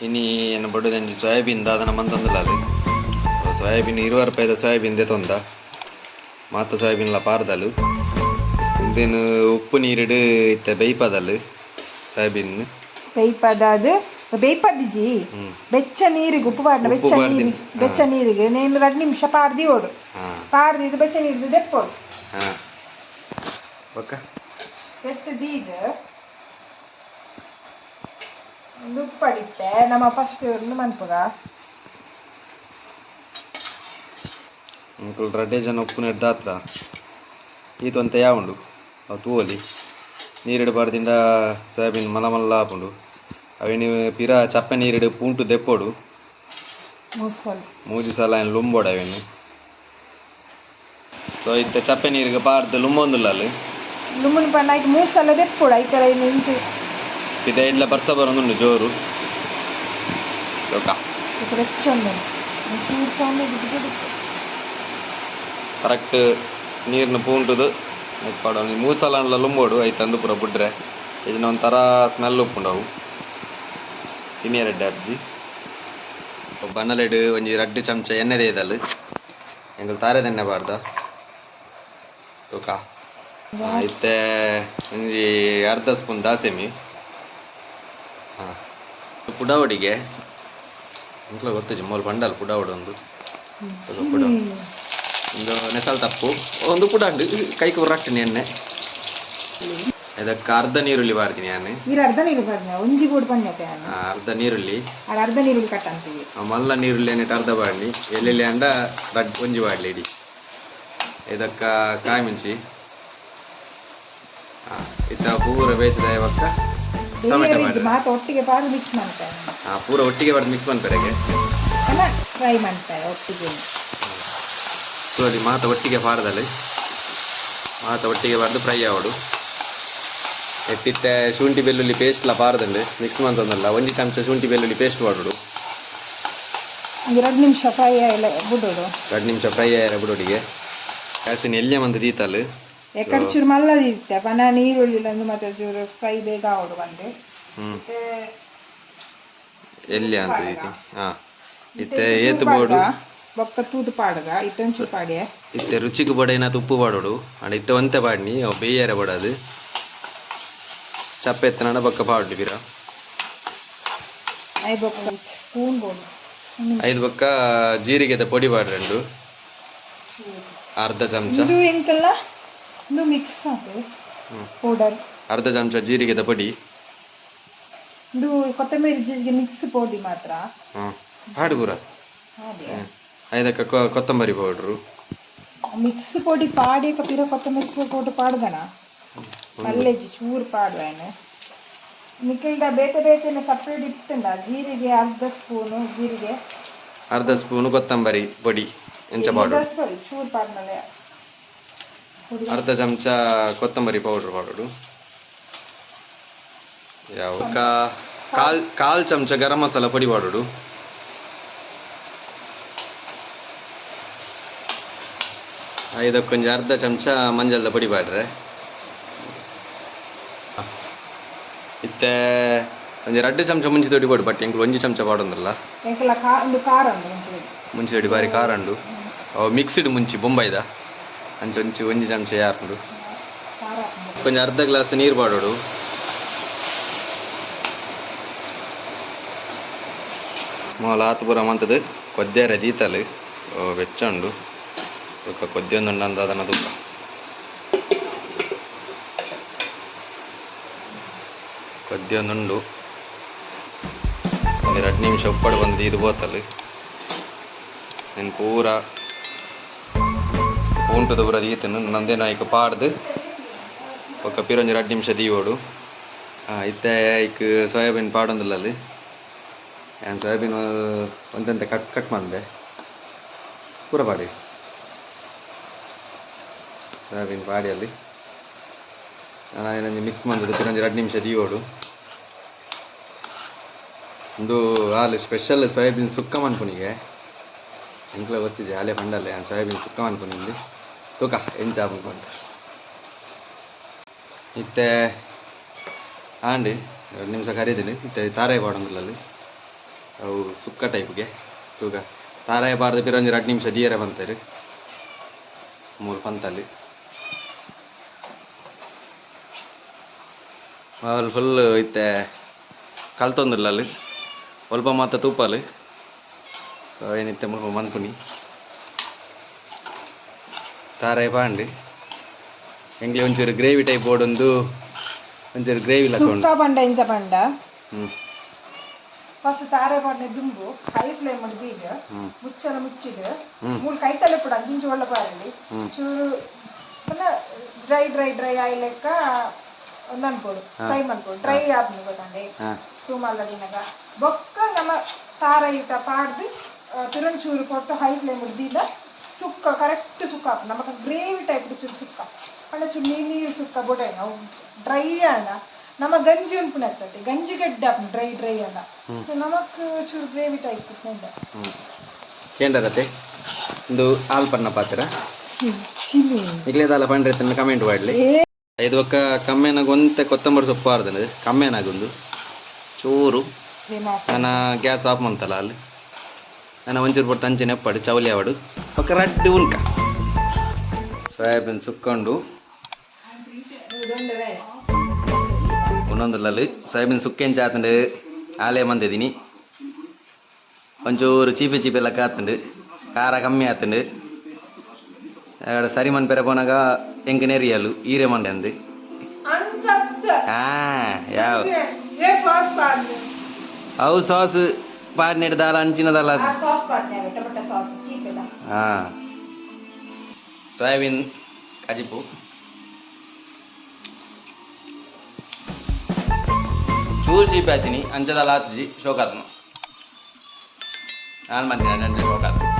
ಇನಿ ಏನು ಬಡುದಂಜಿ ಸೋಯಾಬೀನ್ ದಾದನ ಮಂತಂದಿಲ್ಲ ಅದು ಸೋಯಾಬೀನ್ ಇರುವ ರೂಪಾಯಿದ ಸೋಯಾಬೀನ್ ದೆತೊಂದ ಮಾತ ಸೋಯಾಬೀನ್ಲ ಪಾರ್ದಲು ಇಂದೇನು ಉಪ್ಪು ನೀರಿಡು ಇತ್ತೆ ಬೇಯ್ಪದಲು ಸೋಯಾಬೀನ್ ಬೇಯ್ಪದ ಅದು ಬೇಯ್ಪದಿಜಿ. ಬೆಚ್ಚ ನೀರಿಗೆ ಉಪ್ಪು ಪಾಡ್ನ ಬೆಚ್ಚ ಬೆಚ್ಚ ನೀರಿಗೆ ನೀನು ಎರಡು ನಿಮಿಷ ಪಾರ್ದಿ ಓಡು ಪಾರ್ದಿ ಇದು ಬೆಚ್ಚ ನೀರ್ದು ದೆಪ್ಪೋಡು ಹಾಂ ಓಕೆ ಎತ್ತದು ಇದು ಅಡಿತ್ತೆ ನಮ್ಮ ಫಸ್ಟ್ ಇವ್ರನ್ನ ಮನ್ಪುಗ. ಅಂಕಲ್ ರಡ್ಡೆ ಜನ ಉಪ್ಪು ನೆಡ್ದ ಹತ್ರ ಯಾವ ಉಂಡು. ಅವು ತೂವಲಿ. ನೀರಿಡಬಾರ್ದಿಂದ ಸೋಯಾಬೀನ್ ಮಲ ಮಲ್ಲ ಹಾಪುಂಡು. ಅವೇನು ಪಿರ ಚಪ್ಪೆ ನೀರಿಡು ಪೂಂಟು ದೆಪ್ಪೋಡು. ಮೂಜಿ ಸಲ ಏನು ಲುಂಬೋಡು ಅವೇನು ಸೊ ಇತ್ತ ಚಪ್ಪೆ ನೀರಿಗೆ ಪಾರ್ದು ಲುಂಬೊಂದುಲ್ಲ ಅಲ್ಲಿ. ಲುಂಬನ್ ಪಣ್ಣ ಆಯ್ತು ಮೂರು ಸಲ ದೆಪ್ಪೋಡು ಐತರ ಇಂಚು ಇದ ಇಲ್ಲ ಬರ್ಸ ಬರೋದುಂಡು ಜೋರು. ಲೋಕ ಕರೆಕ್ಟ್ ನೀರಿನ ಪೂಂಟದು. ಪಾಡೋ ಮೂರು ಸಲ ಲುಂಬೋಡು ಐತೆ ಅಂದು ಪೂರ ಬಿಡ್ರೆ ಇದನ್ನ ಒಂಥರ ಸ್ಮೆಲ್ ಉಪ್ಪುಂಡವು ಸಿನಿಯರ್ ರೆಡ್ಡೆ ಅರ್ಜಿ ಬನ್ನಲೆಡು ಒಂಜಿ ರಡ್ಡು ಚಮಚ ಎಣ್ಣೆದೆ ಇದಲ್ಲಿ ಎಂಗಲ್ ತಾರೆ ಎಣ್ಣೆ ಬಾರ್ದ? ತೂಕ. ಇತ್ತೆ ಒಂಜಿ ಅರ್ಧ ಸ್ಪೂನ್ ದಾಸೆಮಿ. ಪುಡಾವಡಿಗೆ. ಇಂಕ್ಲ ಗೊತ್ತಿಜಿ ಮೊಲ್ ಬಂಡಲ್ ಪುಡಾವಡು ಒಂದು. ಪುಡ. ಒಂದು ನೆಸಲ್ ತಪ್ಪು. ಒಂದು ಪುಡ ಉಂಡು ಕೈಗೆ ಉರ್ರಾಕ್ತೀನಿ ಎಣ್ಣೆ. ಇದಕ್ಕೆ ಅರ್ಧ ನೀರುಳ್ಳಿ ಬಾರ್ದಿನಿ ನಾನು ನೀರು ಅರ್ಧ ನೀರು ಒಂಜಿ ಪಂಜತೆ ಅರ್ಧ ನೀರುಳ್ಳಿ. ಅರ್ಧ ನೀರು ಕಟ್ ಅಂತೀವಿ. ಮಲ್ಲ ನೀರುಳ್ಳಿ ಅನ್ನಿಟ್ಟು ಅರ್ಧ ಬಾಡ್ಲಿ. ಎಲ್ಲೆಲ್ಲಿ ಅಂಡ ರಡ್ ಒಂಜಿ ಬಾಡ್ಲಿ ಇಡಿ. ಇದಕ್ಕ ಕಾಯಿ ಮಿಂಚಿ. ಇತ್ತ ಪೂರ ಬೇಯಿಸಿದ ಇವಕ್ಕ ಟೊಮೆಟೊ ಬೇರೆ ಮಾಡಿ. ಮಾತು ಒಟ್ಟಿಗೆ ಪಾರು ಮಿಕ್ಸ್ ಮಾಡ್ತಾರೆ ಆ, ಪೂರ ಒಟ್ಟಿಗೆ ಮಿಕ್ಸ್ ಎಲ್ಲ ಫ್ರೈ ಮಾಡ್ತಾರೆ ಒಟ್ಟಿಗೆ ಸೊ ಅಲ್ಲಿ ಮಾತ ಒಟ್ಟಿಗೆ. ಪಾರದಲ್ಲಿ ಮಾತ ಒಟ್ಟಿಗೆ ಬರ್ದು ಫ್ರೈ ಆವಡು ಎಟ್ಟಿತ್ತೆ ಶುಂಠಿ ಬೆಳ್ಳುಳ್ಳಿ ಪೇಸ್ಟ್ಲ ಪಾರದಂಡು ಮಿಕ್ಸ್ ಮಾಡ್ತಂದಲ್ಲ ಒಂದು ಚಮಚ ಶುಂಠಿ ಬೆಳ್ಳುಳ್ಳಿ ಪೇಸ್ಟ್ ಮಾಡೋಡು ಎರಡು ನಿಮಿಷ ಫ್ರೈ ಎಲ್ಲ ಬಿಡೋಡು ಎರಡು ನಿಮಿಷ ಫ್ರೈ ಆಯ್ರ ಬಿಡೋಡಿಗೆ ಕಾಸಿನ ಎಲ್ಲೇ ಮಂದಿ ದೀತಲ್ ಎಕಡೆ ಚೂರು ಮಲ್ಲದಿತ್ತೆ ಪನ ನೀರುಳ್ಳಿ ಒಂದು ಮತ್ತೆ ಚೂರು ಫ್ರೈ ಬೇಗ ಆವಡು ಬಂದು. ಎಲ್ಲಿ ಅಂತ ಇದೆ ಹಾ. ಇತ್ತೆ ಚೂರು ಏತು ಬೋಡು ಬೊಕ್ಕ ತೂದು ಪಾಡ್ಗ ಇತ್ತೊಂಚೂರು ಪಾಡೆ ಇತ್ತೆ ರುಚಿಗೆ ಬಡ ಏನಾದ್ರು ಉಪ್ಪು ಪಾಡೋಡು. ಅಣ್ಣ ಇತ್ತೆ ಒಂತೆ ಪಾಡ್ನಿ ಅವು ಬೇಯರೆ ಬಡದು ಚಪ್ಪೆ ಎತ್ತನ ಬೊಕ್ಕ ಪಾಡ್ಲಿ ಬೀರ ಐ ಬೊಕ್ಕ ಸ್ಪೂನ್ ಬೋಡು ಐದು ಬೊಕ್ಕ ಜೀರಿಗೆದ ಪೊಡಿ ಪಾಡ್ರೆಂಡು ಅರ್ಧ ಚಮಚ. ಎಂಕಲ್ಲ ಇದು ಮಿಕ್ಸ್ ಅದು ಪೌಡರ್ ಅರ್ಧ ಚಮಚ ಜೀರಿಗೆದ ಪುಡಿ. ಇದು ಕೊತ್ತಂಬರಿ ಜೀರಿಗೆ ಮಿಕ್ಸ್ ಪೌಡಿ ಮಾತ್ರ. ಹಾಡು ಪೂರ. ಹಾಗೆ. ಐದಕ್ಕ ಕೊತ್ತಂಬರಿ ಪೌಡ್ರು ಮಿಕ್ಸ್ ಪೌಡಿ ಪಾಡಿ ಪಿರ ಕೊತ್ತಂಬರಿ ಪೌಡರ್ ಪಾಡ್ದಣ ಮಲ್ಲೆಜ್ಜಿ ಚೂರು ಪಾಡ್ವೇನೆ ಮಿಕ್ಕಲ್ದ ಬೇತೆ ಬೇತೆನೆ ಸಪ್ರೇಟ್ ಇತ್ತಂಡ ಜೀರಿಗೆ ಅರ್ಧ ಸ್ಪೂನು ಜೀರಿಗೆ? ಅರ್ಧ ಸ್ಪೂನು ಕೊತ್ತಂಬರಿ ಪೊಡಿ ಎಂಚ ಪೌಡರ್ ಚೂರು ಪಾಡ್ನಲೆ ಅರ್ಧ ಚಮಚ ಕೊತ್ತಂಬರಿ ಪೌಡರ್ ಪೌಡರು ಯಾವ ಕಾಲ್ ಕಾಲ್ ಚಮಚ ಗರಂ ಮಸಾಲ ಪುಡಿ ಮಾಡೋಡು ಐದಕ್ಕೊಂಜಿ ಅರ್ಧ ಚಮಚ ಮಂಜಲ್ದ ಪುಡಿ ಮಾಡ್ರೆ. ಇತ್ತೆ ಒಂಜಿ ರಡ್ಡು ಚಮಚ ಮುಂಚೆ ದೊಡ್ಡಿ ಕೊಡು ಬಟ್ ಎಂಕ್ಲು ಒಂಜಿ ಚಮಚ ಪಾಡೊಂದಲ್ಲ ಒಂದು ಮುಂಚೆ ದೊಡ್ಡಿ ಬಾರಿ ಖಾರ ಉಂಡು ಅವು ಮಿಕ್ಸ್ಡ್ ಮುಂಚಿ ಬೊಂಬೈದ. ಅಂಚ ಒಂಚಿ ಒಂಜಿ ಚಮಚ ಯಾರು. ಕೊಂಚ ಅರ್ಧ ಗ್ಲಾಸ್ ನೀರು ಪಾಡೋಡು ಮೊಲ ಆತು ಪೂರ ಮಂತದು ಕೊದ್ದೆ ದೀತಲು. ವೆಚ್ಚಂಡು ಕೊದ್ದೆ ಅಂದ ಅದನ್ನ ಕೊದ್ದೆ ಕೊದ್ಯೊಂದುಂಡು ಎರಡು ನಿಮಿಷ ಉಪ್ಪಡು ಬಂದು ಇದು ಬೋತಲು. ನೀನು ಪೂರ ಉಂಟದ ಬರದೀತ ನಂದೇ ನಾಯ್ಕ ಪಾಡ್ದು ಒಕ್ಕ ಪಿರಂಜರ ಅಡ್ ನಿಮಿಷ ದೀವೋಡು ಇತ್ತಾಯಿಕ್ ಸೋಯಾಬೀನ್ ಪಾಡೊಂದಿಲ್ಲ ಅಲ್ಲಿ. ಏನು ಸೋಯಾಬೀನ್ ಒಂದಂತ ಕಟ್ ಕಟ್ ಮಂದೆ ಪೂರ ಪಾಡಿ. ಸೋಯಾಬೀನ್ ಪಾಡಿ ಅಲ್ಲಿ. ಏನಂದು ಮಿಕ್ಸ್ ಮಾಡಿದ್ರೆ ಪಿರಂಜರ ಅಡ್ ನಿಮಿಷ ದೀವೋಡು. ಒಂದು ಅಲ್ಲಿ ಸ್ಪೆಷಲ್ ಸೋಯಾಬೀನ್ ಸುಕ್ಕ ಮಾಡ್ಕೊನಿಗೆ. ಹಿಂಗ್ಲ ಗೊತ್ತಿದೆ ಅಲ್ಲೇ ಬಂಡಲ್ಲ ಸೋಯಾಬೀನ್ ಸುಕ್ಕ ಮಾಡ್ಕೊನಿ ತೂಕ ಎಂಚ ಅಂತ ಇತ್ತೆ ಆಂಡಿ ಎರಡು ನಿಮಿಷ ಕರೀತೀನಿ ಇತ್ತೆ ತಾರಾಯಿ ಪಾಡೊಂದಿಲ್ಲ ಅಲ್ಲಿ ಅವು ಸುಕ್ಕ ಟೈಪ್ಗೆ ತೂಗ ತಾರಾಯ ಬಾರ್ದು ಪಿರ ಒಂದು ಎರಡು ನಿಮಿಷ ದೀಯರೆ ಬಂತಾರೆ ಮೂರು ಪಂತಲ್ಲಿ ಅಲ್ಲಿ ಫುಲ್ ಇತ್ತೆ ಕಲ್ತೊಂದಿಲ್ಲ ಅಲ್ಲಿ ಸ್ವಲ್ಪ ಮಾತ್ರ ತೂಪಲ್ಲಿ ಏನಿತ್ತೆ ಮನ್ಪುನಿ ತಾರಾಯ ಬಾಂಡಿ ಎಂಗ್ಲಿ ಒಂಚೂರು ಗ್ರೇವಿ ಟೈಪ್ ಓಡೊಂದು ಒಂಚೂರು ಗ್ರೇವಿ ಲಕೊಂಡು ಸುಕ್ಕ ಬಂಡ ಇಂಚ ಬಂಡ ಹ್ಞೂ ಫಸ್ಟ್ ತಾರೆ ಬಾಡ್ನೆ ದುಂಬು ಹೈ ಫ್ಲೇಮ್ ಮಾಡಿ ಈಗ ಹ್ಞೂ ಮುಚ್ಚಲ ಮುಚ್ಚಿದ ಹ್ಮ್. ಮೂಲ ಕೈ ತಲೆ ಕೂಡ ಅಂಚಿಂಚು ಒಳ್ಳೆ ಪಾರಲ್ಲಿ ಹ್ಮ್. ಚೂರು ಡ್ರೈ ಡ್ರೈ ಡ್ರೈ ಆಯಿ ಲೆಕ್ಕ ಒಂದು ಅನ್ಕೋಡು ಫ್ರೈ ಮಾಡ್ಕೋಡು ಡ್ರೈ ಆದ್ಮೇಲೆ ಗೊತ್ತಂಡೆ ಹಾಂ ತೂಮಲ್ಲ ದಿನಗ ಬೊಕ್ಕ ನಮ್ಮ ತಾರ ಇಟ್ಟ ಪಾಡ್ದು ತಿರಂಚೂರು ಕೊಟ್ಟು ಹೈ ಫ್ಲೇಮ್ ಹಿಡ್ದಿದ್ದ ಸುಕ್ಕ ಕರೆಕ್ಟ್ ಸುಕ್ಕ ಆಪು ನಮಕ್ ಗ್ರೇವಿ ಟೈಪ್ ಚೂರು ಸುಕ್ಕ. ಅಲ್ಲ ಚೂರು ನೀರು ಸುಕ್ಕ ಬೊಡೆ. ನಾವು ಡ್ರೈ ಅಣ್ಣ ನಮ್ಮ ಗಂಜಿ ಉಂಪುನ ಇರ್ತದೆ ಗಂಜಿ ಗಡ್ಡ ಡ್ರೈ ಡ್ರೈ ಅಲ್ಲ. ಸೊ ನಮಕ್ ಚೂರು ಗ್ರೇವಿ ಟೈಪ್ ಹ್ಞೂ ಕೇಂದ್ರತೆ ಒಂದು ಹಾಲು ಪನ್ನ ಪಾತ್ರ ಚಿಲಿ ಪಂಡ್ರೆ ತನ್ನ ಕಮೆಂಟ್ ಮಾಡಲಿ. ಇದು ಒಕ್ಕ ಕಮ್ಮೆನಾಗ ಒಂತೆ ಕೊತ್ತಂಬರಿ ಸೊಪ್ಪು ಆರ್ದನೆ ಕಮ್ಮೆನಾಗೊಂದು ಚೂರು. ನಾನು ಗ್ಯಾಸ್ ಆಫ್ ಮಾಡ್ತಲ್ಲ ಅಲ್ಲಿ. ನಾನು ಒಂಚೂರು ಪಟ್ಟು ಅಂಚೆ ನೆಪ್ಪಾಡು ಚೌಲಿ ಆವಡು. ರಡ್ಡು ಉನ್ಕ ಸೋಯಾಬೀನ್ ಸುಕ್ಕೊಂಡು. ಒಂದೊಂದುಲ್ಲಲ್ಲಿ ಸೋಯಾಬೀನ್ ಸುಕ್ಕೇನು ಚಾತಂಡು ಆಲೇ ಮಂದಿದ್ದೀನಿ ಒಂಚೂರು ಚೀಪೆ ಚೀಪೆಲ್ಲ ಕಾತುಂಡು ಆತಂಡು ಖಾರ ಕಮ್ಮಿ ಆತುಂಡು. ಎರಡು ಸರಿ ಮನ್ ಪೆರೆ ಪೋನಾಗ ಎಂಕ ನೆರಿಯಲು ಈರೆ ಮಂಡೆ ಅಂದು. ಹಾ ಯಾವ? ಅವು ಸಾಸ್ ಪಾಡ್ನೆಡ್ದಾಲ ಅಂಚಿನದಲ್ಲ ಅದು. ಆ ಸಾಸ್ ಪಾಡ್ನೆ ಟೊಮೆಟೊ ಸಾಸ್ ಚೀಪೆದ ಹಾ ಸೋಯಾಬೀನ್ ಕಜಿಪು ಚೂರು ಚೀಪೆ ಆತೀನಿ ಅಂಚದಲ್ಲ ಆತಿಜಿ ಶೋಕಾತ್ನು ನಾನು ಬಂದಿನ ನನ್ನ ಶೋಕಾತ್